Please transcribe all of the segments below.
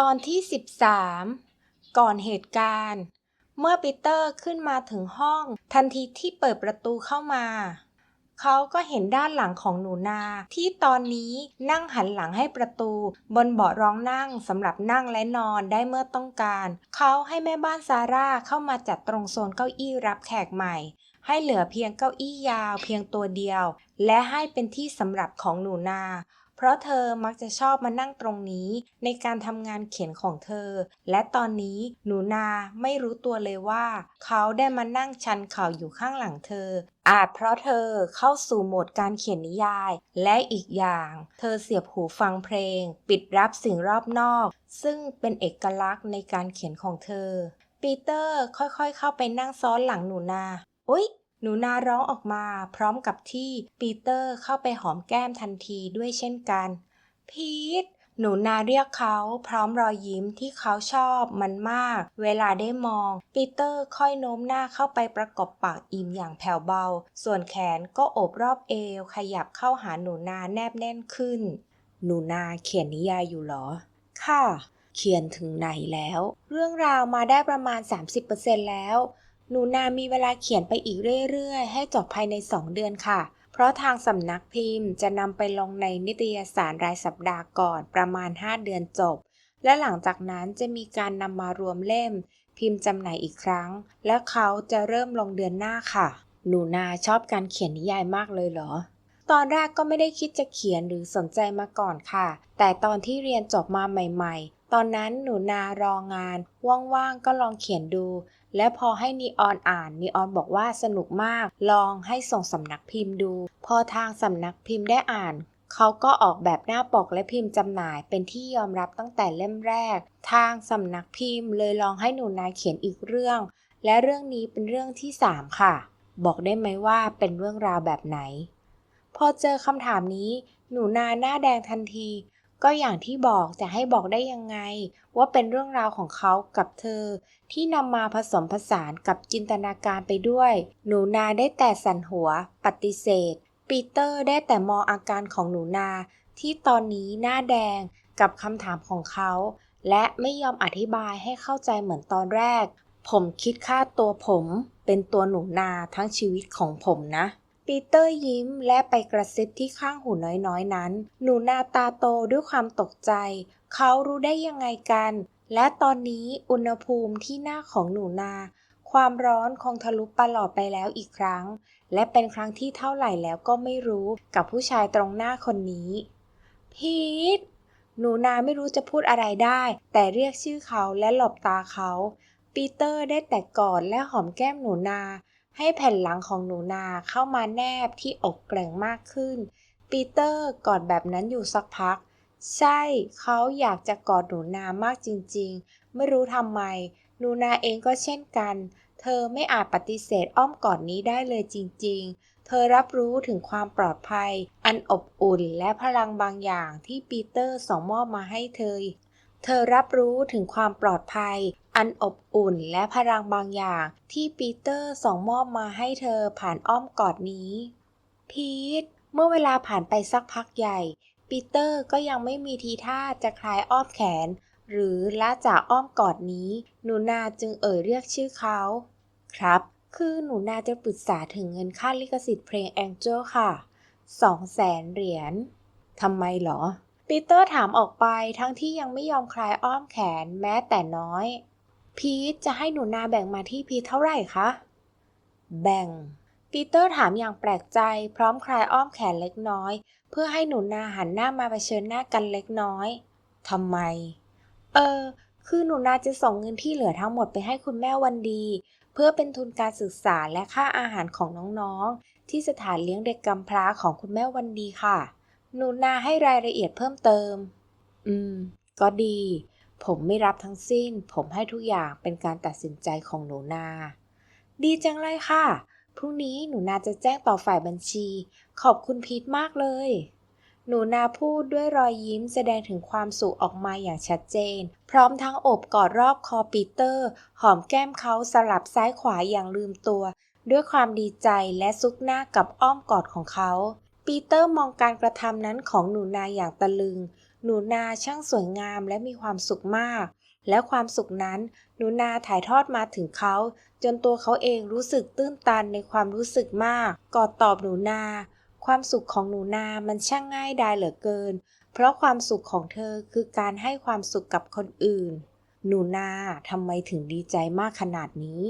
ตอนที่ 13 ก่อนเหตุการณ์ เมื่อปีเตอร์ขึ้นมาถึงห้อง ทันทีที่เปิดประตูเข้ามา เขาก็เห็นด้านหลังของหนูนา ที่ตอนนี้นั่งหันหลังให้ประตู บนเบาะรองนั่งสำหรับนั่งและนอนได้เมื่อต้องการ เขาให้แม่บ้านซาร่าเข้ามาจัดตรงโซนเก้าอี้รับแขกใหม่ ให้เหลือเพียงเก้าอี้ยาวเพียงตัวเดียว และให้เป็นที่สำหรับของหนูนา เพราะเธอมักจะชอบมานั่งตรงนี้ ในการทำงานเขียนของเธอ และตอนนี้หนูนาไม่รู้ตัวเลยว่า เขาได้มานั่งชันเข่าอยู่ข้างหลังเธอ อาจเพราะเธอเข้าสู่โหมดการเขียนนิยาย และอีกอย่าง เธอเสียบหูฟังเพลง ปิดรับสิ่งรอบนอก ซึ่งเป็นเอกลักษณ์ในการเขียนของเธอ ปีเตอร์ค่อยๆเข้าไปนั่งซ้อนหลังหนูนาอุ๊ย หนูนาร้องออกมาพร้อมกับที่ปีเตอร์เข้าไปหอมแก้มทันทีด้วยเช่นกัน พีทหนูนาเรียกเขาพร้อมรอยยิ้มที่เขาชอบมันมาก เวลาได้มอง ปีเตอร์ค่อยโน้มหน้าเข้าไปประกบปากอิ่มอย่างแผ่วเบา ส่วนแขนก็โอบรอบเอว ขยับเข้าหาหนูนาแนบแน่นขึ้น หนูนาเขียนนิยายอยู่หรอ ค่ะ เขียนถึงไหนแล้ว เรื่องราวมาได้ประมาณ 30%แล้ว หนูนามีเวลาเขียนไปอีกเรื่อยๆ ให้จบภายใน 2 เดือนค่ะ เพราะทางสำนักพิมพ์จะนำไปลงในนิตยสารรายสัปดาห์ก่อนประมาณ 5 เดือนจบ และหลังจากนั้นจะมีการนำมารวมเล่ม พิมพ์จำหน่ายอีกครั้ง และเขาจะเริ่มลงเดือนหน้าค่ะ หนูนาชอบการเขียนนิยายมากเลยเหรอ ตอนแรกก็ไม่ได้คิดจะเขียนหรือสนใจมาก่อนค่ะ แต่ตอนที่เรียนจบมาใหม่ ๆตอนนั้นหนูนารองาน ว่างๆก็ลองเขียนดู และพอให้นีออนอ่านนีออนบอกว่าสนุกมาก ลองให้ส่งสำนักพิมพ์ดู พอทางสำนักพิมพ์ได้อ่านเขาก็ออกแบบหน้าปกและพิมพ์จำหน่ายเป็นที่ยอมรับตั้งแต่เล่มแรก ทางสำนักพิมพ์เลยลองให้หนูนาเขียนอีกเรื่อง และเรื่องนี้เป็นเรื่องที่ 3 ค่ะ บอกได้ไหมว่าเป็นเรื่องราวแบบไหน พอเจอคำถามนี้ หนูนาหน้าแดงทันที ก็อย่างที่บอกจะให้บอกได้ยังไง ว่าเป็นเรื่องราวของเขากับเธอ ที่นำมาผสมผสานกับจินตนาการไปด้วย หนูนาได้แต่สั่นหัว ปฏิเสธ ปีเตอร์ได้แต่มองอาการของหนูนา ที่ตอนนี้หน้าแดงกับคำถามของเขา และไม่ยอมอธิบายให้เข้าใจเหมือนตอนแรก ผมคิดค่าตัวผม เป็นตัวหนูนาทั้งชีวิตของผมนะ ปีเตอร์ยิ้มและไปกระซิบที่ข้างหูน้อยๆนั้น หนูนาตาโตด้วยความตกใจ เขารู้ได้ยังไงกัน และตอนนี้อุณหภูมิที่หน้าของหนูนา ความร้อนคงทะลุปลอดไปแล้วอีกครั้ง และเป็นครั้งที่เท่าไหร่แล้วก็ไม่รู้กับผู้ชายตรงหน้าคนนี้ พีทหนูนาไม่รู้จะพูดอะไรได้ แต่เรียกชื่อเขาและหลบตาเขา ปีเตอร์ได้แต่กอดและหอมแก้มหนูนา ให้แผ่นหลังของหนูนาเข้ามาแนบที่อกแกร่งมากขึ้น ปีเตอร์กอดแบบนั้นอยู่สักพัก ใช่เขาอยากจะกอดหนูนามากจริงๆ ไม่รู้ทำไม หนูนาเองก็เช่นกัน เธอไม่อาจปฏิเสธอ้อมกอดนี้ได้เลยจริงๆ เธอรับรู้ถึงความปลอดภัย อันอบอุ่นและพลังบางอย่างที่ปีเตอร์ส่งมอบมาให้เธอ เธอรับรู้ถึงความปลอดภัย อันอบอุ่นและพลังบางอย่างที่ปีเตอร์ส่งมอบมาให้เธอผ่านอ้อมกอดนี้ พีทเมื่อเวลาผ่านไปสักพักใหญ่ ปีเตอร์ก็ยังไม่มีทีท่าจะคลายอ้อมแขน หรือละจากอ้อมกอดนี้ หนูนาจึงเอ่ยเรียกชื่อเขา ครับ คือหนูนาจะปรึกษาถึงเงินค่าลิขสิทธิ์เพลง Angel ค่ะสองแสนเหรียญทำไมเหรอ ปีเตอร์ถามออกไปทั้งที่ยังไม่ยอมคลายอ้อมแขนแม้แต่น้อย พีทจะให้หนูนาแบ่งมาที่พีทเท่าไหร่คะ แบ่ง ปีเตอร์ถามอย่างแปลกใจ พร้อมคลายอ้อมแขนเล็กน้อย เพื่อให้หนูนาหันหน้ามาเผชิญหน้ากันเล็กน้อยทำไม เออ คือหนูนาจะส่งเงินที่เหลือทั้งหมดไปให้คุณแม่วันดี เพื่อเป็นทุนการศึกษาและค่าอาหารของน้องๆ ที่สถานเลี้ยงเด็กกำพร้าของคุณแม่วันดีค่ะ หนูนาให้รายละเอียดเพิ่มเติม อืม ก็ดี ผมไม่รับทั้งสิ้น ผมให้ทุกอย่างเป็นการตัดสินใจของหนูนา ดีจังเลยค่ะ พรุ่งนี้หนูนาจะแจ้งต่อฝ่ายบัญชี ขอบคุณพีทมากเลย หนูนาพูดด้วยรอยยิ้มแสดงถึงความสุขออกมาอย่างชัดเจน พร้อมทั้งโอบกอดรอบคอปีเตอร์ หอมแก้มเขาสลับซ้ายขวาอย่างลืมตัว ด้วยความดีใจและซุกหน้ากับอ้อมกอดของเขา ปีเตอร์มองการกระทำนั้นของหนูนาอย่างตะลึง หนูนาช่างสวยงามและมีความสุขมาก และความสุขนั้นหนูนาถ่ายทอดมาถึงเขา จนตัวเขาเองรู้สึกตื้นตันในความรู้สึกมาก กอดตอบหนูนา ความสุขของหนูนามันช่างง่ายดายเหลือเกิน เพราะความสุขของเธอคือการให้ความสุขกับคนอื่น หนูนาทำไมถึงดีใจมากขนาดนี้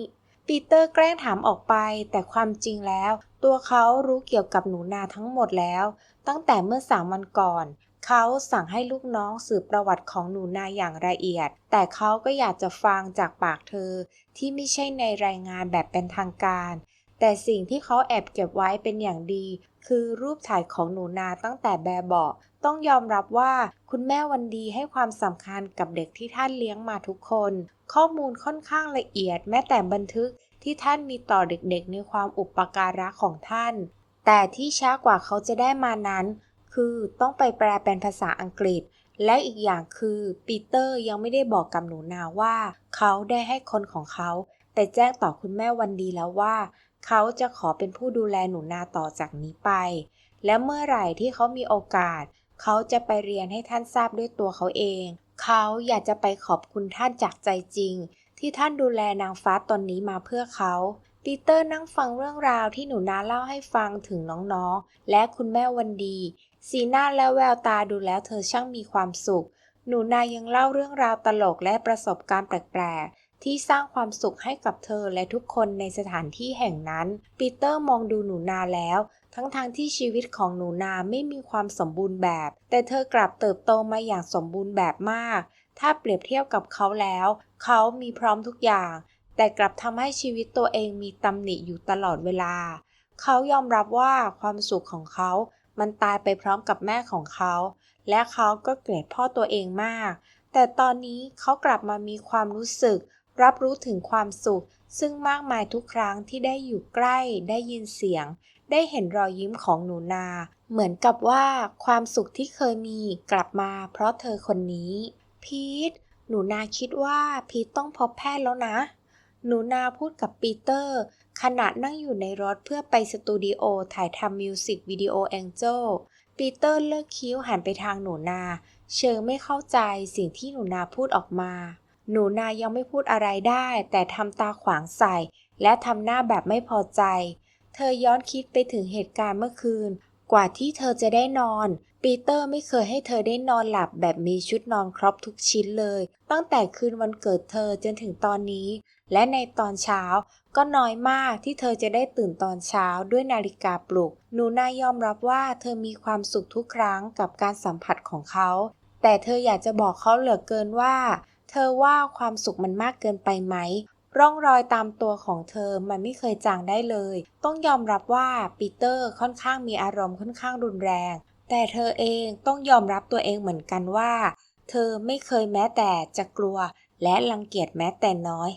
ปีเตอร์แกล้งถามออกไป แต่ความจริงแล้ว ตัวเขารู้เกี่ยวกับหนูนาทั้งหมดแล้ว ตั้งแต่เมื่อสามวันก่อน เขาสั่งให้ลูกน้องสืบประวัติของหนูนาอย่างละเอียด แต่เขาก็อยากจะฟังจากปากเธอ ที่ไม่ใช่ในรายงานแบบเป็นทางการ แต่สิ่งที่เขาแอบเก็บไว้เป็นอย่างดี คือรูปถ่ายของหนูนาตั้งแต่แบบเบาะต้องยอมรับว่าคุณแม่วันดีให้ความสำคัญกับเด็กที่ท่านเลี้ยงมาทุกคน ข้อมูลค่อนข้างละเอียด แม้แต่บันทึกที่ท่านมีต่อเด็กๆ ในความอุปการะของท่าน แต่ที่ช้ากว่าเขาจะได้มานั้น คือต้องไปแปลเป็นภาษาอังกฤษ และอีกอย่างคือปีเตอร์ยังไม่ได้บอกกับหนูนาว่า เขาได้ให้คนของเขาไปแจ้งต่อคุณแม่วันดีแล้วว่า เขาจะขอเป็นผู้ดูแลหนูนาต่อจากนี้ไป และเมื่อไหร่ที่เขามีโอกาส เขาจะไปเรียนให้ท่านทราบด้วยตัวเขาเอง เขาอยากจะไปขอบคุณท่านจากใจจริง ที่ท่านดูแลนางฟ้าตนนี้มาเพื่อเขาปีเตอร์นั่งฟังเรื่องราวที่หนูนาเล่าให้ฟังถึงน้องๆ และคุณแม่วันดี สีหน้าและแววตาดูแล้วเธอช่างมีความสุข หนูนายังเล่าเรื่องราวตลกและประสบการณ์แปลกๆ ที่สร้างความสุขให้กับเธอและทุกคนในสถานที่แห่งนั้น ปีเตอร์มองดูหนูนาแล้ว ทั้งๆทที่ชีวิตของหนูนาไม่มีความสมบูรณ์แบบ แต่เธอกลับเติบโตมาอย่างสมบูรณ์แบบมาก ถ้าเปรียบเทียบกับเขาแล้ว เขามีพร้อมทุกอย่าง แต่กลับทำให้ชีวิตตัวเองมีตำหนิอยู่ตลอดเวลา เขายอมรับว่าความสุขของเขา มันตายไปพร้อมกับแม่ของเขา และเขาก็เกลียดพ่อตัวเองมาก แต่ตอนนี้เขากลับมามีความรู้สึก รับรู้ถึงความสุข ซึ่งมากมายทุกครั้งที่ได้อยู่ใกล้ ได้ยินเสียง ได้เห็นรอยยิ้มของหนูนา เหมือนกับว่าความสุขที่เคยมีกลับมาเพราะเธอคนนี้ พีทหนูนาคิดว่าพีทต้องพบแพทย์แล้วนะ หนูนาพูดกับปีเตอร์ ขณะนั่งอยู่ในรถเพื่อไปสตูดิโอถ่ายทำมิวสิกวิดีโอแองเจิลปีเตอร์เลิกคิ้วหันไปทางหนูนา เชิงไม่เข้าใจสิ่งที่หนูนาพูดออกมา หนูนายังไม่พูดอะไรได้ แต่ทำตาขวางใส่ และทำหน้าแบบไม่พอใจ เธอย้อนคิดไปถึงเหตุการณ์เมื่อคืน กว่าที่เธอจะได้นอน ปีเตอร์ไม่เคยให้เธอได้นอนหลับแบบมีชุดนอนครบทุกชิ้นเลย ตั้งแต่คืนวันเกิดเธอจนถึงตอนนี้ และในตอนเช้าก็น้อยมากที่เธอจะได้ตื่นตอนเช้าด้วยนาฬิกาปลุก หนูนายยอมรับว่าเธอมีความสุขทุกครั้งกับการสัมผัสของเขา แต่เธออยากจะบอกเขาเหลือเกินว่า เธอว่าความสุขมันมากเกินไปไหม ร่องรอยตามตัวของเธอมันไม่เคยจางได้เลย ต้องยอมรับว่าปีเตอร์ค่อนข้างมีอารมณ์ค่อนข้างรุนแรง แต่เธอเองต้องยอมรับตัวเองเหมือนกันว่า เธอไม่เคยแม้แต่จะกลัว และรังเกียจแม้แต่น้อย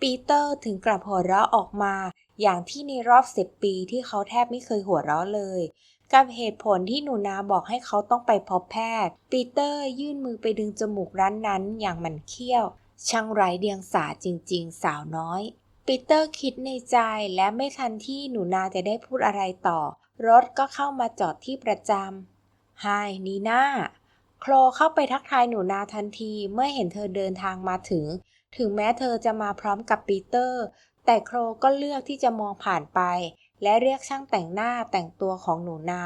ปีเตอร์ถึงกลับหัวเราะออกมา อย่างที่ในรอบสิบปีที่เขาแทบไม่เคยหัวเราะเลย กับเหตุผลที่หนูนาบอกให้เขาต้องไปพบแพทย์ ปีเตอร์ยื่นมือไปดึงจมูกร้านนั้นอย่างหมันเคี้ยว ช่างไร้เดียงสาจริง ๆ สาวน้อยปีเตอร์คิดในใจและไม่ทันที่หนูนาจะได้พูดอะไรต่อ รถก็เข้ามาจอดที่ประจำไฮนีน่าโคลเข้าไปทักทายหนูนาทันทีเมื่อเห็นเธอเดินทางมาถึง ถึงแม้เธอจะมาพร้อมกับปีเตอร์ แต่โคลก็เลือกที่จะมองผ่านไป และเรียกช่างแต่งหน้าแต่งตัวของหนูนา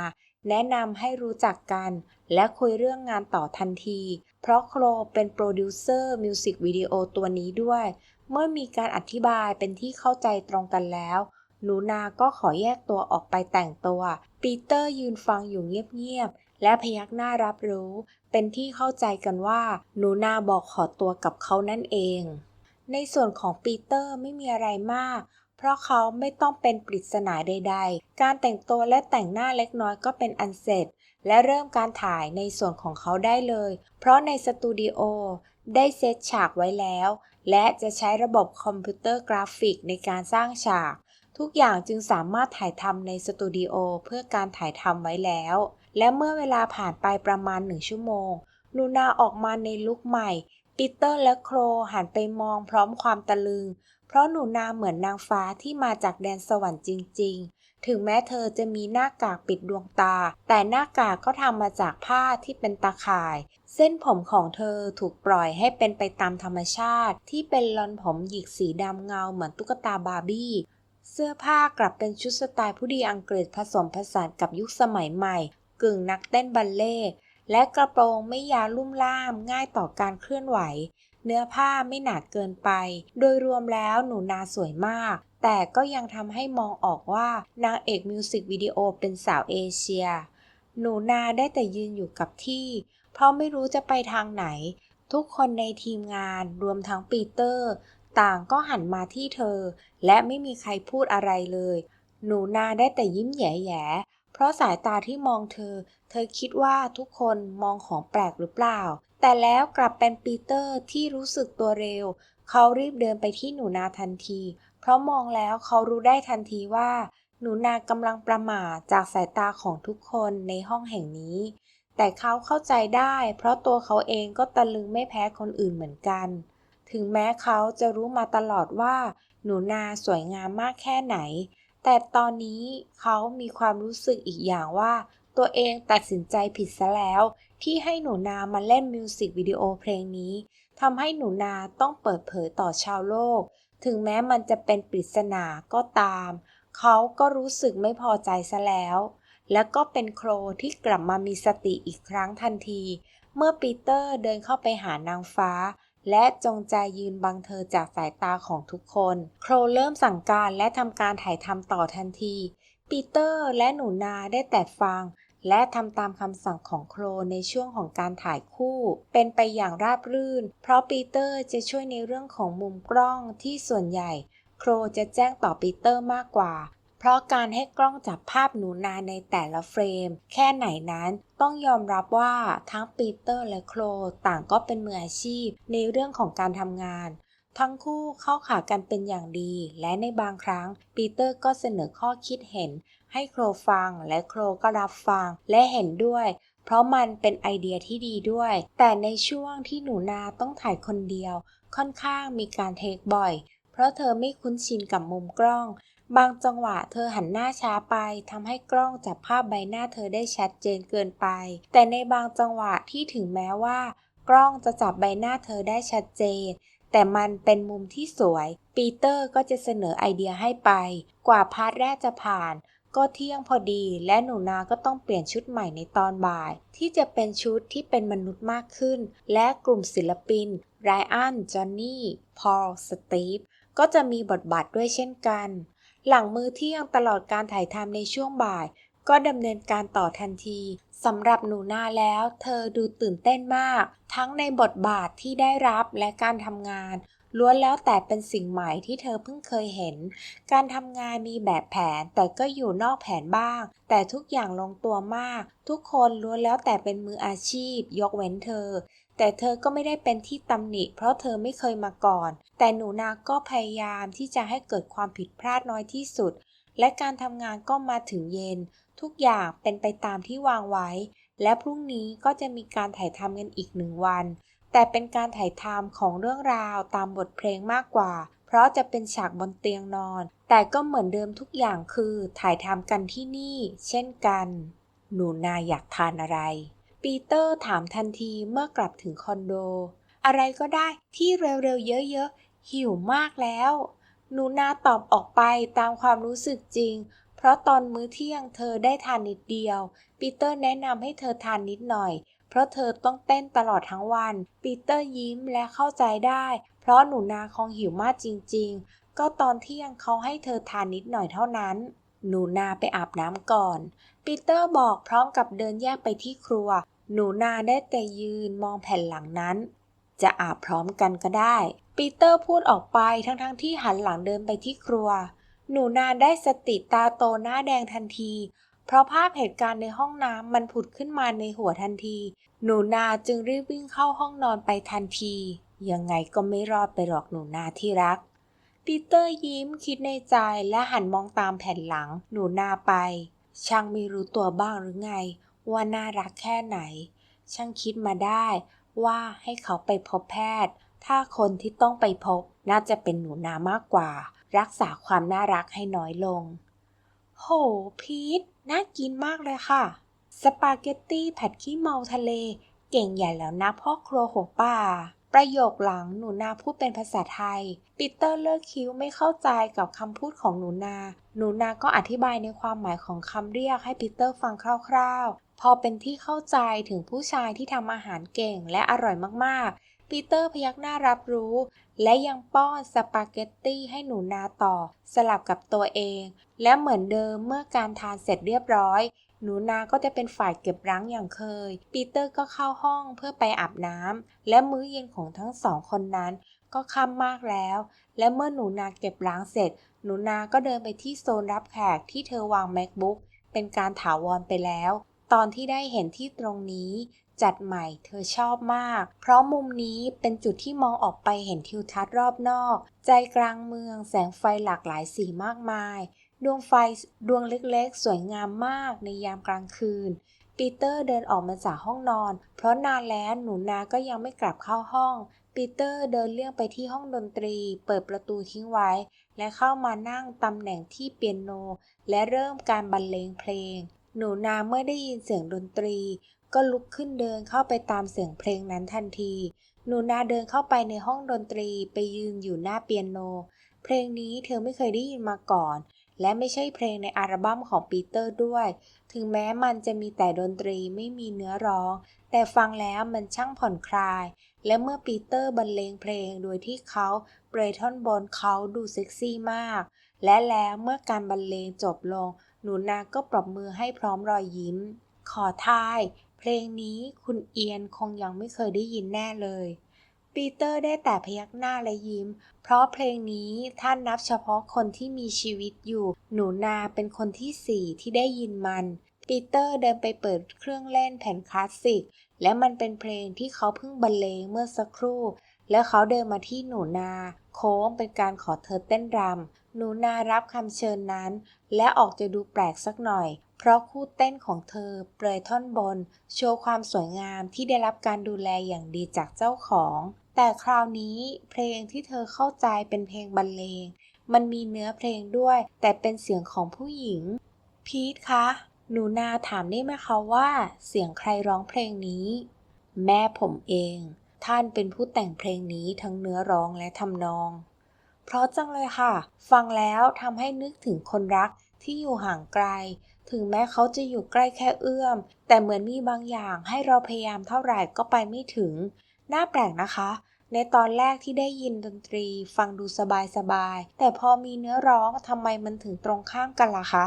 แนะนำให้รู้จักกัน และคุยเรื่องงานต่อทันที เพราะโคลเป็นโปรดิวเซอร์มิวสิกวิดีโอตัวนี้ด้วย เมื่อมีการอธิบายเป็นที่เข้าใจตรงกันแล้ว หนูนาก็ขอแยกตัวออกไปแต่งตัว ปีเตอร์ยืนฟังอยู่เงียบๆ และพยักหน้ารับรู้ เป็นที่เข้าใจกันว่าหนูนาบอกขอตัวกับเขานั่นเอง ในส่วนของปีเตอร์ไม่มีอะไรมาก เพราะเขาไม่ต้องเป็นปริศนาใด ๆ การแต่งตัวและแต่งหน้าเล็กน้อยก็เป็นอันเสร็จ และเริ่มการถ่ายในส่วนของเขาได้เลย เพราะในสตูดิโอได้เซตฉากไว้แล้ว และจะใช้ระบบคอมพิวเตอร์กราฟิกในการสร้างฉาก ทุกอย่างจึงสามารถถ่ายทำในสตูดิโอเพื่อการถ่ายทำไว้แล้ว และเมื่อเวลาผ่านไปประมาณหนึ่งชั่วโมงนูนาออกมาในลุคใหม่ ปีเตอร์และโครหันไปมองพร้อมความตะลึง เพราะหนูนาเหมือนนางฟ้าที่มาจากแดนสวรรค์จริง ๆ ถึงแม้เธอจะมีหน้ากากปิดดวงตา แต่หน้ากากก็ทำมาจากผ้าที่เป็นตาข่าย เส้นผมของเธอถูกปล่อยให้เป็นไปตามธรรมชาติ ที่เป็นลอนผมหยิกสีดำเงาเหมือนตุ๊กตาบาร์บี้เสื้อผ้ากลับเป็นชุดสไตล์ผู้ดีอังกฤษผสมผสานกับยุคสมัยใหม่ กึ่งนักเต้นบัลเล่และกระโปรงไม่ยาวลุ่มล่ามง่ายต่อการเคลื่อนไหว เนื้อผ้าไม่หนาเกินไป โดยรวมแล้วหนูนาสวยมาก แต่ก็ยังทำให้มองออกว่านางเอกมิวสิกวิดีโอเป็นสาวเอเชีย หนูนาได้แต่ยืนอยู่กับที่ เพราะไม่รู้จะไปทางไหน ทุกคนในทีมงานรวมทั้งปีเตอร์ ต่างก็หันมาที่เธอ และไม่มีใครพูดอะไรเลย หนูนาได้แต่ยิ้มแย่ๆ เพราะสายตาที่มองเธอ เธอคิดว่าทุกคนมองของแปลกหรือเปล่า แต่แล้วกลับเป็นปีเตอร์ที่รู้สึกตัวเร็ว เขารีบเดินไปที่หนูนาทันที เพราะมองแล้วเขารู้ได้ทันทีว่า หนูนากำลังประหม่าจากสายตาของทุกคนในห้องแห่งนี้ แต่เขาเข้าใจได้ เพราะตัวเขาเองก็ตะลึงไม่แพ้คนอื่นเหมือนกัน ถึงแม้เขาจะรู้มาตลอดว่า หนูนาสวยงามมากแค่ไหน แต่ตอนนี้เขามีความรู้สึกอีกอย่างว่า ตัวเองตัดสินใจผิดซะแล้ว ที่ให้หนูนามาเล่นมิวสิกวิดีโอเพลงนี้ทำให้หนูนาต้องเปิดเผยต่อชาวโลก ถึงแม้มันจะเป็นปริศนาก็ตาม เขาก็รู้สึกไม่พอใจซะแล้ว และก็เป็นโครที่กลับมามีสติอีกครั้งทันที เมื่อปีเตอร์เดินเข้าไปหานางฟ้า และจงใจยืนบังเธอจากสายตาของทุกคน โครเริ่มสั่งการและทำการถ่ายทำต่อทันที ปีเตอร์และหนูนาได้แต่ฟัง และทำตามคำสั่งของโครในช่วงของการถ่ายคู่ เป็นไปอย่างราบรื่น เพราะปีเตอร์จะช่วยในเรื่องของมุมกล้องที่ส่วนใหญ่ โครจะแจ้งต่อปีเตอร์มากกว่า เพราะการให้กล้องจับภาพหนูนาในแต่ละเฟรม แค่ไหนนั้นต้องยอมรับว่าทั้งปีเตอร์และโครต่างก็เป็นมืออาชีพในเรื่องของการทำงาน ทั้งคู่เข้าขากันเป็นอย่างดี และในบางครั้งปีเตอร์ก็เสนอข้อคิดเห็น ให้โครฟังและโครก็รับฟังและเห็นด้วยเพราะมันเป็นไอเดียที่ดีด้วย แต่ในช่วงที่หนูนาต้องถ่ายคนเดียว ค่อนข้างมีการเทคบ่อย เพราะเธอไม่คุ้นชินกับมุมกล้อง บางจังหวะเธอหันหน้าช้าไปทำให้กล้องจับภาพใบหน้าเธอได้ชัดเจนเกินไป แต่ในบางจังหวะที่ถึงแม้ว่า กล้องจะจับใบหน้าเธอได้ชัดเจน แต่มันเป็นมุมที่สวย ปีเตอร์ก็จะเสนอไอเดียให้ไป กว่าพาร์ทแรกจะผ่าน ก็เที่ยงพอดีและหนูนาก็ต้องเปลี่ยนชุดใหม่ในตอนบ่าย ที่จะเป็นชุดที่เป็นมนุษย์มากขึ้น และกลุ่มศิลปินไรอันจอห์นนี่พอลสตีฟก็จะมีบทบาทด้วยเช่นกัน หลังมื้อเที่ยงตลอดการถ่ายทำในช่วงบ่าย ก็ดำเนินการต่อทันทีสำหรับหนูนาแล้ว เธอดูตื่นเต้นมาก ทั้งในบทบาทที่ได้รับและการทำงานล้วนแล้วแต่เป็นสิ่งใหม่ที่เธอเพิ่งเคยเห็น การทำงานมีแบบแผนแต่ก็อยู่นอกแผนบ้าง แต่ทุกอย่างลงตัวมาก ทุกคนล้วนแล้วแต่เป็นมืออาชีพ ยกเว้นเธอ แต่เธอก็ไม่ได้เป็นที่ตำหนิ เพราะเธอไม่เคยมาก่อน แต่หนูนาก็พยายามที่จะให้เกิดความผิดพลาดน้อยที่สุด และการทำงานก็มาถึงเย็น ทุกอย่างเป็นไปตามที่วางไว้ และพรุ่งนี้ก็จะมีการถ่ายทำกันอีกหนึ่งวัน แต่เป็นการถ่ายทำของเรื่องราวตามบทเพลงมากกว่า เพราะจะเป็นฉากบนเตียงนอน แต่ก็เหมือนเดิมทุกอย่างคือถ่ายทำกันที่นี่ เช่นกัน หนูนาอยากทานอะไร ปีเตอร์ถามทันทีเมื่อกลับถึงคอนโด อะไรก็ได้ที่เร็วๆเยอะๆ หิวมากแล้วหนูนาตอบออกไปตามความรู้สึกจริง เพราะตอนมื้อเที่ยงเธอได้ทานนิดเดียว ปีเตอร์แนะนำให้เธอทานนิดหน่อย เพราะเธอต้องเต้นตลอดทั้งวัน ปีเตอร์ยิ้มและเข้าใจได้ เพราะหนูนาคงหิวมากจริง ๆ ก็ตอนเที่ยงเขาให้เธอทานนิดหน่อยเท่านั้น หนูนาไปอาบน้ำก่อน ปีเตอร์บอกพร้อมกับเดินแยกไปที่ครัว หนูนาได้แต่ยืนมองแผ่นหลังนั้น จะอาบพร้อมกันก็ได้ ปีเตอร์พูดออกไปทั้งๆทที่หันหลังเดินไปที่ครัว หนูนาได้สติตาโตหน้าแดงทันที เพราะภาพเหตุการณ์ในห้องน้ำมันผุดขึ้นมาในหัวทันที หนูนาจึงรีบวิ่งเข้าห้องนอนไปทันที ยังไงก็ไม่รอดไปหรอกหนูนาที่รักปีเตอร์ยิ้มคิดในใจและหันมองตามแผ่นหลังหนูนาไป ช่างไม่รู้ตัวบ้างหรือไง ว่าน่ารักแค่ไหน ช่างคิดมาได้ว่าให้เขาไปพบแพทย์ ถ้าคนที่ต้องไปพบน่าจะเป็นหนูนามากกว่า รักษาความน่ารักให้น้อยลง โห พีทน่ากินมากเลยค่ะ สปาเกตตี้ผัดขี้เมาทะเล เก่งใหญ่แล้วนะพ่อครัวหัวป่า ประโยคหลังหนูนาพูดเป็นภาษาไทย ปีเตอร์เลิกคิ้วไม่เข้าใจกับคำพูดของหนูนา หนูนาก็อธิบายในความหมายของคำเรียกให้ปีเตอร์ฟังคร่าวๆ พอเป็นที่เข้าใจถึงผู้ชายที่ทำอาหารเก่งและอร่อยมากๆ ปีเตอร์พยักหน้ารับรู้ และยังป้อนสปาเกตตี้ให้หนูนาต่อ สลับกับตัวเอง และเหมือนเดิมเมื่อการทานเสร็จเรียบร้อย หนูนาก็จะเป็นฝ่ายเก็บร้างอย่างเคย ปีเตอร์ก็เข้าห้องเพื่อไปอาบน้ำและมื้อเย็นของทั้งสองคนนั้น ก็ค่ำมากแล้ว และเมื่อหนูนาเก็บล้างเสร็จ หนูนาก็เดินไปที่โซนรับแขกที่เธอวาง macbook เป็นการถาวรไปแล้ว ตอนที่ได้เห็นที่ตรงนี้ จัดใหม่เธอชอบมาก เพราะมุมนี้เป็นจุดที่มองออกไปเห็นทิวทัศน์รอบนอก ใจกลางเมืองแสงไฟหลากหลายสีมากมาย ดวงไฟดวงเล็กๆ สวยงามมากในยามกลางคืนปีเตอร์เดินออกมาจากห้องนอน เพราะนานแล้วหนูนาก็ยังไม่กลับเข้าห้อง ปีเตอร์เดินเลี่ยงไปที่ห้องดนตรี เปิดประตูทิ้งไว้ และเข้ามานั่งตำแหน่งที่เปียโน และเริ่มการบรรเลงเพลง หนูนาเมื่อได้ยินเสียงดนตรี ก็ลุกขึ้นเดินเข้าไปตามเสียงเพลงนั้นทันที หนูนาเดินเข้าไปในห้องดนตรีไปยืนอยู่หน้าเปียโน เพลงนี้เธอไม่เคยได้ยินมาก่อน และไม่ใช่เพลงในอัลบั้มของปีเตอร์ด้วย ถึงแม้มันจะมีแต่ดนตรีไม่มีเนื้อร้อง แต่ฟังแล้วมันช่างผ่อนคลาย และเมื่อปีเตอร์บรรเลงเพลงโดยที่เขาเปรย์ท่อนบนเขาดูเซ็กซี่มาก และแล้วเมื่อการบรรเลงจบลง หนูนาก็ปรบมือให้พร้อมรอยยิ้ม ขอทาย เพลงนี้คุณเอียนคงยังไม่เคยได้ยินแน่เลย ปีเตอร์ได้แต่พยักหน้าและยิ้ม เพราะเพลงนี้ท่านนับเฉพาะคนที่มีชีวิตอยู่ หนูนาเป็นคนที่สี่ที่ได้ยินมัน ปีเตอร์เดินไปเปิดเครื่องเล่นแผ่นคลาสสิก และมันเป็นเพลงที่เขาเพิ่งบรรเลงเมื่อสักครู่ แล้วเขาเดินมาที่หนูนา โค้งเป็นการขอเธอเต้นรำ หนูนารับคำเชิญนั้น และออกจะดูแปลกสักหน่อย เพราะคู่เต้นของเธอเปลยท่อนบน โชว์ความสวยงามที่ได้รับการดูแลอย่างดีจากเจ้าของ แต่คราวนี้เพลงที่เธอเข้าใจเป็นเพลงบรรเลง มันมีเนื้อเพลงด้วย แต่เป็นเสียงของผู้หญิง พีทคะ หนูนาถามได้ไหมคะว่า เสียงใครร้องเพลงนี้ แม่ผมเอง ท่านเป็นผู้แต่งเพลงนี้ทั้งเนื้อร้องและทำนอง เพราะจังเลยค่ะ ฟังแล้วทำให้นึกถึงคนรักที่อยู่ห่างไกล ถึงแม้เขาจะอยู่ใกล้แค่เอื้อม แต่เหมือนมีบางอย่างให้เราพยายามเท่าไหร่ก็ไปไม่ถึง น่าแปลกนะคะ ในตอนแรกที่ได้ยินดนตรี ฟังดูสบายๆแต่พอมีเนื้อร้องทำไมมันถึงตรงข้ามกันล่ะคะ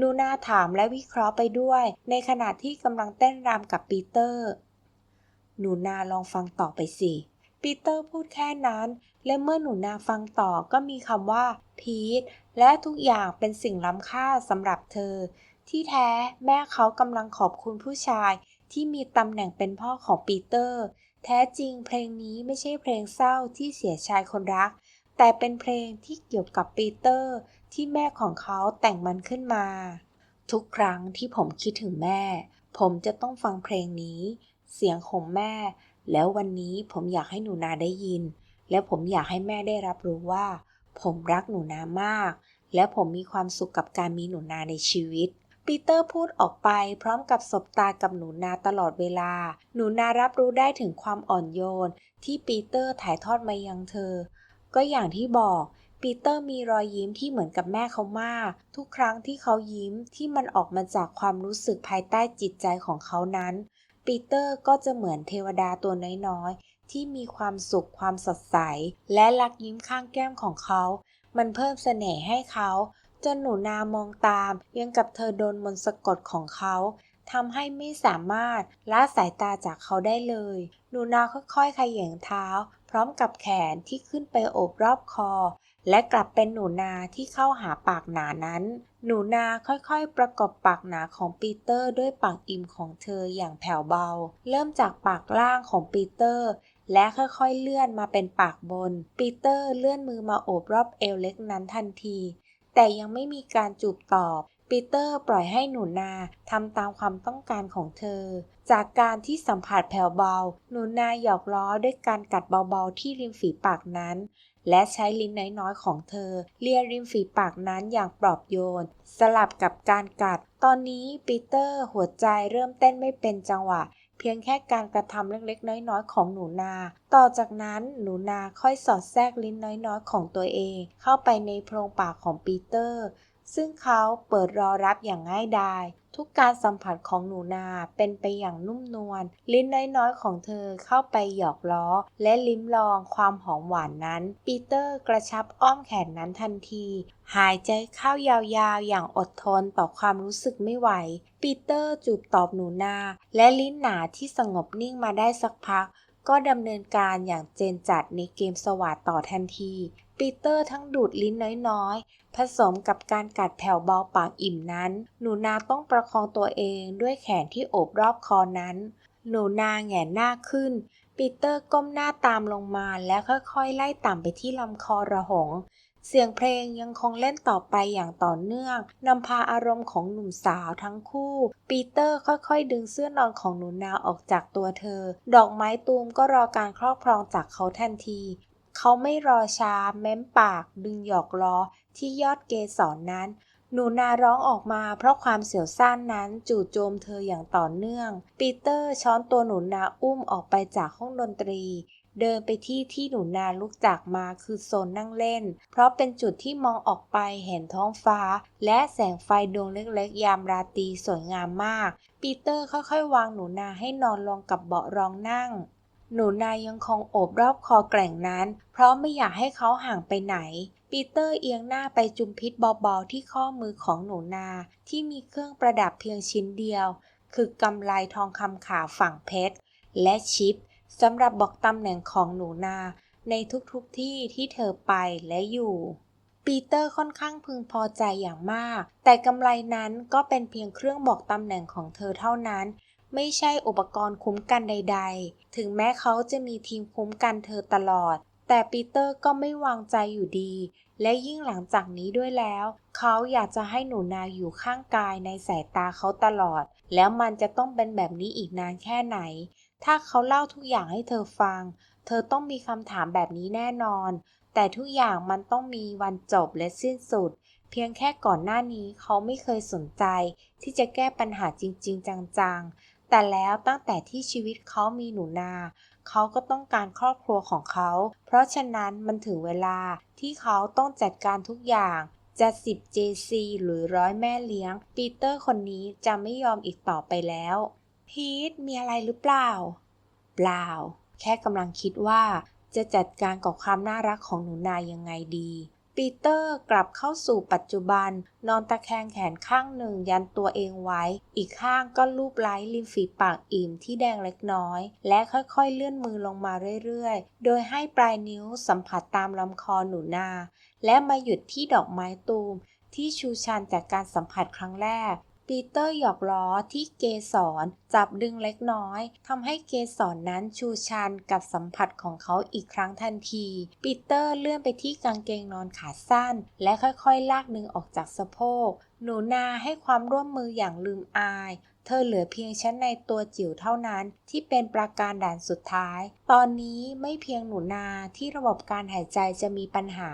นูนาถามและวิเคราะห์ไปด้วย ในขณะที่กำลังเต้นรำกับปีเตอร์ นูนาลองฟังต่อไปสิ ปีเตอร์พูดแค่นั้น และเมื่อหนูนาฟังต่อก็มีคำว่า พีทและทุกอย่างเป็นสิ่งล้ำค่าสำหรับเธอ ที่แท้แม่เขากำลังขอบคุณผู้ชายที่มีตำแหน่งเป็นพ่อของปีเตอร์ แท้จริงเพลงนี้ไม่ใช่เพลงเศร้าที่เสียชายคนรัก แต่เป็นเพลงที่เกี่ยวกับปีเตอร์ ที่แม่ของเขาแต่งมันขึ้นมา ทุกครั้งที่ผมคิดถึงแม่ ผมจะต้องฟังเพลงนี้ เสียงของแม่ แล้ววันนี้ผมอยากให้หนูนาได้ยิน และผมอยากให้แม่ได้รับรู้ว่า ผมรักหนูนามาก และผมมีความสุขกับการมีหนูนาในชีวิต ปีเตอร์พูดออกไปพร้อมกับสบตากับหนูนาตลอดเวลา หนูนารับรู้ได้ถึงความอ่อนโยน ที่ปีเตอร์ถ่ายทอดมายังเธอ ก็อย่างที่บอกปีเตอร์มีรอยยิ้มที่เหมือนกับแม่เขามาก ทุกครั้งที่เขายิ้มที่มันออกมาจากความรู้สึกภายใต้จิตใจของเขานั้น ปีเตอร์ก็จะเหมือนเทวดาตัวน้อย ที่มีความสุขความสดใส และรักยิ้มข้างแก้มของเขา มันเพิ่มเสน่ห์ให้เขา จนหนูนามองตาม ยังกับเธอโดนมนต์สะกดของเขาทำให้ไม่สามารถละสายตาจากเขาได้เลย หนูนาค่อยๆขย่งเท้า พร้อมกับแขนที่ขึ้นไปโอบรอบคอ และกลับเป็นหนูนาที่เข้าหาปากหนานั้น หนูนาค่อยๆ ประกอบปากหนาของปีเตอร์ด้วยปากอิ่มของเธออย่างแผ่วเบา เริ่มจากปากล่างของปีเตอร์ และค่อยๆเลื่อนมาเป็นปากบน ปีเตอร์เลื่อนมือมาโอบรอบเอวเล็กนั้นทันที แต่ยังไม่มีการจูบตอบปีเตอร์ปล่อยให้หนูนาทำตามความต้องการของเธอ จากการที่สัมผัสแผ่วเบา หนูนาหยอกล้อด้วยการกัดเบาๆที่ริมฝีปากนั้น และใช้ลิ้นน้อยๆของเธอ เลียริมฝีปากนั้นอย่างปลอบโยน สลับกับการกัด ตอนนี้ปีเตอร์หัวใจเริ่มเต้นไม่เป็นจังหวะ เพียงแค่การกระทำเล็กๆ น้อยๆ ของหนูนา ต่อจากนั้นหนูนาค่อยสอดแทรกลิ้นน้อยๆ ของตัวเอง เข้าไปในโพรงปากของปีเตอร์ ซึ่งเขาเปิดรอรับอย่างง่ายดาย ทุกการสัมผัสของหนูนาเป็นไปอย่างนุ่มนวล ลิ้นน้อยๆของเธอเข้าไปหยอกล้อ และลิ้มลองความหอมหวานนั้น ปีเตอร์กระชับอ้อมแขนนั้นทันที หายใจเข้ายาวๆอย่างอดทนต่อความรู้สึกไม่ไหว ปีเตอร์จูบตอบหนูนา และลิ้นหนาที่สงบนิ่งมาได้สักพัก ก็ดำเนินการอย่างเจนจัดในเกมสวัสดต่อทันทีปีเตอร์ทั้งดูดลิ้นน้อยๆ ผสมกับการกัดแผ่วเบาปากอิ่มนั้น หนูนาต้องประคองตัวเองด้วยแขนที่โอบรอบคอนั้น หนูนาแหงนหน้าขึ้น ปีเตอร์ก้มหน้าตามลงมาและค่อยๆ ไล่ต่ำไปที่ลำคอระหง เสียงเพลงยังคงเล่นต่อไปอย่างต่อเนื่องนำพาอารมณ์ของหนุ่มสาวทั้งคู่ ปีเตอร์ค่อยๆ ดึงเสื้อนอนของหนูนาออกจากตัวเธอ ดอกไม้ตูมก็รอการครอบครองจากเขาทันทีเขาไม่รอช้าแม้มปากดึงหยอกล้อ ที่ยอดเกสรนนั้น หนูนาร้องออกมาเพราะความเสียวซ่านนั้นจู่โจมเธออย่างต่อเนื่อง ปีเตอร์ช้อนตัวหนูนาอุ้มออกไปจากห้องดนตรี เดินไปที่ที่หนูนาลุกจากมาคือโซนนั่งเล่น เพราะเป็นจุดที่มองออกไปเห็นท้องฟ้า และแสงไฟดวงเล็กๆ ยามราตรีสวยงามมาก ปีเตอร์ค่อยๆ วางหนูนาให้นอนลงกับเบาะรองนั่งหนูนายังคงโอบรอบคอแกร่งนั้น เพราะไม่อยากให้เขาห่างไปไหน ปีเตอร์เอียงหน้าไปจุมพิษเบาๆที่ข้อมือของหนูนา ที่มีเครื่องประดับเพียงชิ้นเดียว คือกำไลทองคำขาวฝั่งเพชร และชิปสำหรับบอกตำแหน่งของหนูนา ในทุกๆที่ที่เธอไปและอยู่ ปีเตอร์ค่อนข้างพึงพอใจอย่างมาก แต่กำไลนั้นก็เป็นเพียงเครื่องบอกตำแหน่งของเธอเท่านั้นไม่ใช่อุปกรณ์คุ้มกันใด ๆ ถึงแม้เขาจะมีทีมคุ้มกันเธอตลอด แต่ปีเตอร์ก็ไม่วางใจอยู่ดี และยิ่งหลังจากนี้ด้วยแล้ว เขาอยากจะให้หนูนาอยู่ข้างกายในสายตาเขาตลอด แล้วมันจะต้องเป็นแบบนี้อีกนานแค่ไหน ถ้าเขาเล่าทุกอย่างให้เธอฟัง เธอต้องมีคำถามแบบนี้แน่นอน แต่ทุกอย่างมันต้องมีวันจบและสิ้นสุด เพียงแค่ก่อนหน้านี้เขาไม่เคยสนใจ ที่จะแก้ปัญหาจริง ๆ จังๆแต่แล้วตั้งแต่ที่ชีวิตเขามีหนูนา เขาก็ต้องการครอบครัวของเขา เพราะฉะนั้นมันถึงเวลาที่เขาต้องจัดการทุกอย่างจะสิบ JC หรือร้อยแม่เลี้ยง ปีเตอร์คนนี้จะไม่ยอมอีกต่อไปแล้ว พีทมีอะไรหรือเปล่า เปล่า แค่กำลังคิดว่า จะจัดการกับความน่ารักของหนูนายังไงดี ปีเตอร์กลับเข้าสู่ปัจจุบัน นอนตะแคงแขนข้างหนึ่งยันตัวเองไว้ อีกข้างก็ลูบไล้ริมฝีปากอิ่มที่แดงเล็กน้อย และค่อยๆเลื่อนมือลงมาเรื่อยๆ โดยให้ปลายนิ้วสัมผัสตามลำคอหนูนา และมาหยุดที่ดอกไม้ตูมที่ชูชันจากการสัมผัสครั้งแรก ปีเตอร์หยอกล้อที่เกสรจับดึงเล็กน้อยทำให้เกสรนนั้นชูชันกับสัมผัสของเขาอีกครั้งทันที ปีเตอร์เลื่อนไปที่กางเกงนอนขาสั้น และค่อยๆ ลากดึงออกจากสะโพก หนูนาให้ความร่วมมืออย่างลืมอาย เธอเหลือเพียงชั้นในตัวจิ๋วเท่านั้น ที่เป็นปราการด่านสุดท้าย ตอนนี้ไม่เพียงหนูนาที่ระบบการหายใจจะมีปัญหา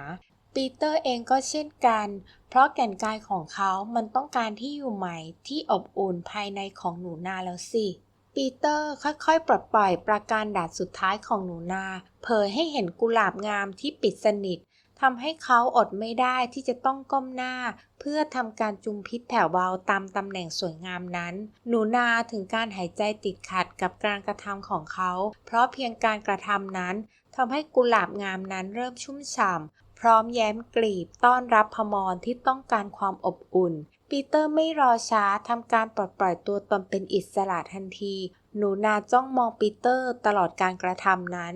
ปีเตอร์เองก็เช่นกัน เพราะแก่นกายของเขามันต้องการที่อยู่ใหม่ที่อบอุ่นภายในของหนูนาแล้วสิ ปีเตอร์ค่อยๆ ปลดปล่อยประการด่านสุดท้ายของหนูนา เผยให้เห็นกุหลาบงามที่ปิดสนิททำให้เขาอดไม่ได้ที่จะต้องก้มหน้า เพื่อทำการจุมพิษแผ่วเบาตามตำแหน่งสวยงามนั้น หนูนาถึงการหายใจติดขัดกับการกระทำของเขา เพราะเพียงการกระทำนั้นทำให้กุหลาบงามนั้นเริ่มชุ่มฉ่ำ ร้อมแย้มกลีบต้อนรับพมรที่ต้องการความอบอุ่น ปีเตอร์ไม่รอช้าทำการปลดปล่อยตัวตนเป็นอิสระทันที หนูนาจ้องมองปีเตอร์ตลอดการกระทำนั้น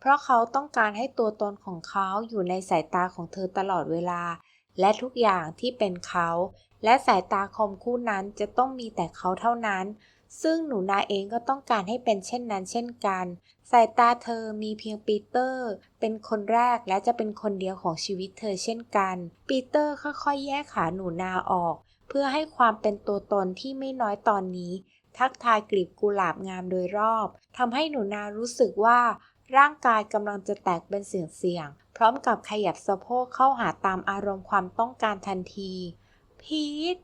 เพราะเขาต้องการให้ตัวตนของเขาอยู่ในสายตาของเธอตลอดเวลา และทุกอย่างที่เป็นเขา และสายตาคมคู่นั้นจะต้องมีแต่เขาเท่านั้นซึ่งหนูนาเองก็ต้องการให้เป็นเช่นนั้นเช่นกัน สายตาเธอมีเพียงปีเตอร์ เป็นคนแรกและจะเป็นคนเดียวของชีวิตเธอเช่นกัน ปีเตอร์ค่อยๆ แยกขาหนูนาออก เพื่อให้ความเป็นตัวตนที่ไม่น้อยตอนนี้ ทักทายกลีบกุหลาบงามโดยรอบทำให้หนูนารู้สึกว่า ร่างกายกำลังจะแตกเป็นเสียงๆพร้อมกับขยับสะโพกเข้าหาตามอารมณ์ความต้องการทันที พีท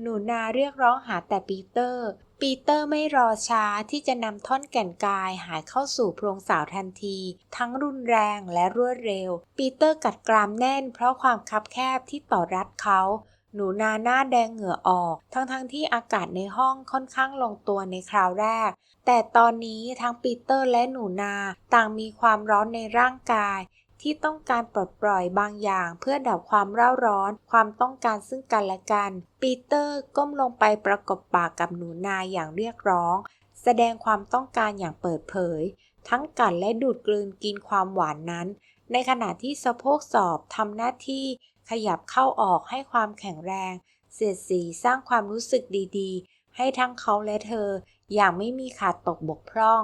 หนูนาเรียกร้องหาแต่ปีเตอร์ ปีเตอร์ไม่รอช้าที่จะนำท่อนแก่นกายหายเข้าสู่โพรงสาวทันที ทั้งรุนแรงและรวดเร็ว ปีเตอร์กัดกรามแน่นเพราะความคับแคบที่ต่อรัดเขา หนูนาหน้าแดงเหงื่อออก ทั้งๆทที่อากาศในห้องค่อนข้างลงตัวในคราวแรก แต่ตอนนี้ทั้งปีเตอร์และหนูนาต่างมีความร้อนในร่างกาย ที่ต้องการปลดปล่อยบางอย่างเพื่อดับความเร่าร้อน ความต้องการซึ่งกันและกัน ปีเตอร์ก้มลงไปประกบปากกับหนูนาอย่างเรียกร้อง แสดงความต้องการอย่างเปิดเผย ทั้งกัดและดูดกลืนกินความหวานนั้น ในขณะที่สะโพกศอบทำหน้าที่ขยับเข้าออกให้ความแข็งแรง เสียดสีสร้างความรู้สึกดีๆ ให้ทั้งเขาและเธออย่างไม่มีขาดตกบกพร่อง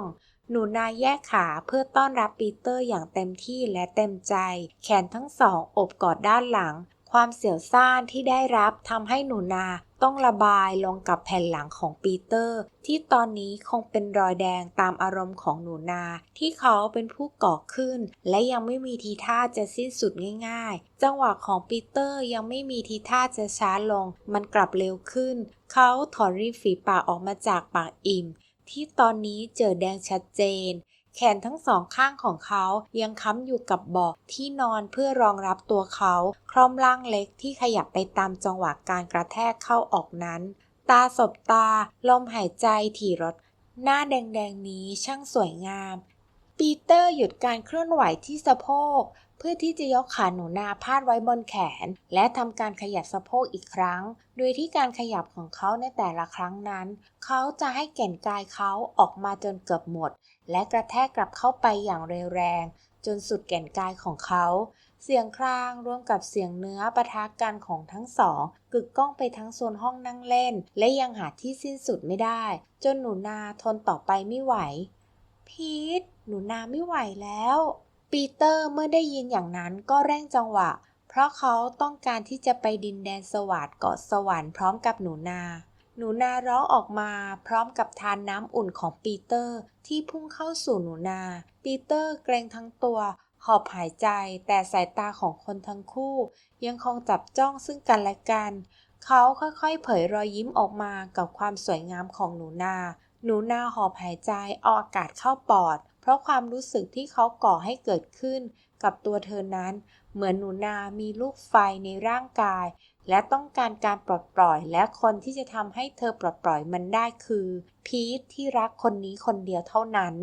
หนูนาแยกขาเพื่อต้อนรับปีเตอร์อย่างเต็มที่และเต็มใจ แขนทั้งสองอบกอดด้านหลัง ความเสียวซ่านที่ได้รับทำให้หนูนาต้องระบายลงกับแผ่นหลังของปีเตอร์ ที่ตอนนี้คงเป็นรอยแดงตามอารมณ์ของหนูนา ที่เขาเป็นผู้ก่อขึ้น และยังไม่มีทีท่าจะสิ้นสุดง่าย ๆ จังหวะของปีเตอร์ยังไม่มีทีท่าจะช้าลง มันกลับเร็วขึ้น เขาถอนริมฝีปากออกมาจากปากอิ่ม ที่ตอนนี้เจอแดงชัดเจน แขนทั้งสองข้างของเขายังค้ำอยู่กับเบาะที่นอนเพื่อรองรับตัวเขาคร่อมร่างเล็กที่ขยับไปตามจังหวะการกระแทกเข้าออกนั้น ตาสบตา ลมหายใจถี่รถ หน้าแดงๆนี้ช่างสวยงาม ปีเตอร์หยุดการเคลื่อนไหวที่สะโพก พื่อที่จะยกขาหนูนาพาดไว้บนแขน และทำการขยับสะโพกอีกครั้ง โดยที่การขยับของเขาในแต่ละครั้งนั้น เขาจะให้แก่นกายเขาออกมาจนเกือบหมด และกระแทกกลับเข้าไปอย่างเร็วแรง จนสุดแก่นกายของเขา เสียงครางร่วมกับเสียงเนื้อปะทะกันของทั้งสองกึกก้องไปทั้งโซนห้องนั่งเล่น และยังหาที่สิ้นสุดไม่ได้ จนหนูนาทนต่อไปไม่ไหวพีทหนูนาไม่ไหวแล้ว ปีเตอร์เมื่อได้ยินอย่างนั้นก็เร่งจังหวะ เพราะเขาต้องการที่จะไปดินแดนสวัสดเกาะสวรรค์พร้อมกับหนูนา หนูนาร้องออกมาพร้อมกับทานน้ำอุ่นของปีเตอร์ที่พุ่งเข้าสู่หนูนา ปีเตอร์เกรงทั้งตัว หอบหายใจแต่สายตาของคนทั้งคู่ ยังคงจับจ้องซึ่งกันและกัน เขาค่อยๆ เผยรอยยิ้มออกมากับความสวยงามของหนูนา หนูนาหอบหายใจเอาอากาศเข้าปอด เพราะความรู้สึกที่เขาก่อให้เกิดขึ้นกับตัวเธอนั้น เหมือนหนูนา มีลูกไฟในร่างกาย และต้องการการปลดปล่อย และคนที่จะทำให้เธอปลดปล่อยมันได้คือ พีทที่รักคนนี้คนเดียวเท่านั้น